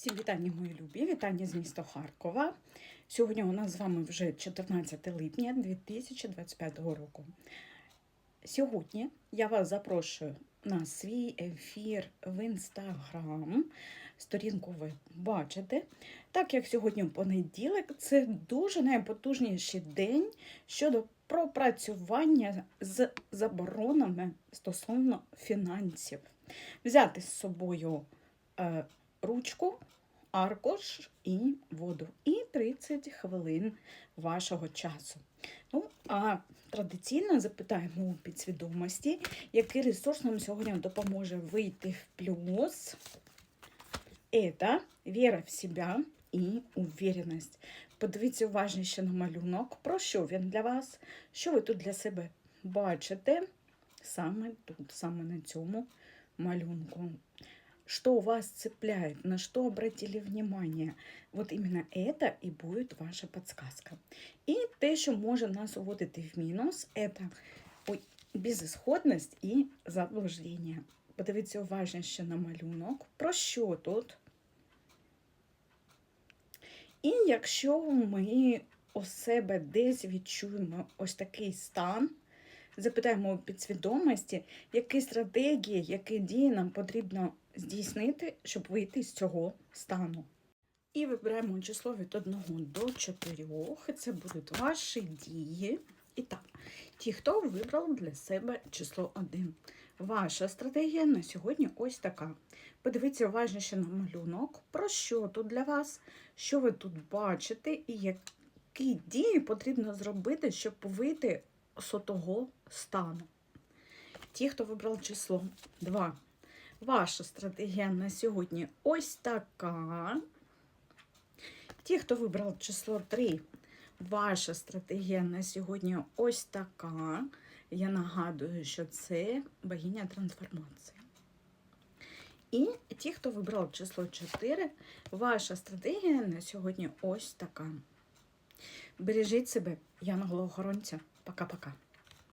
Всім вітання, мої любі, вітання з міста Харкова. Сьогодні у нас з вами вже 14 липня 2025 року. Сьогодні я вас запрошую на свій ефір в інстаграм. Сторінку ви бачите. Так як сьогодні понеділок, це дуже найпотужніший день щодо пропрацювання з заборонами стосовно фінансів. Взяти з собою е, ручку, аркуш і воду. І 30 хвилин вашого часу. Ну, а традиційно запитаємо у підсвідомості, який ресурс нам сьогодні допоможе вийти в плюс. Это віра в себе і уверенность. Подивіться уважніше на малюнок, про що він для вас, що ви тут для себе бачите саме тут, саме на цьому малюнку. Что вас цепляет, на что обратили внимание. Вот именно это и будет ваша подсказка. І те, що може нас уводити в мінус, это безісходність і заблуждення. Подивіться уважніше на малюнок. Про що тут? І якщо ми у себе десь відчуємо ось такий стан, запитаємо у підсвідомості, які стратегії, які дії нам потрібно здійснити, щоб вийти з цього стану. І вибираємо число від 1 до 4. Це будуть ваші дії. І так, ті, хто вибрав для себе число 1. Ваша стратегія на сьогодні ось така. Подивіться уважніше на малюнок, про що тут для вас, що ви тут бачите, і які дії потрібно зробити, щоб вийти з того стану. Ті, хто вибрав число 2. Ваша стратегія на сьогодні ось така. Ті, хто вибрав число 3, ваша стратегія на сьогодні ось така. Я нагадую, що це богиня трансформації. І ті, хто вибрав число 4, ваша стратегія на сьогодні ось така. Бережіть себе, Яна Головохоронця. Пока-пока.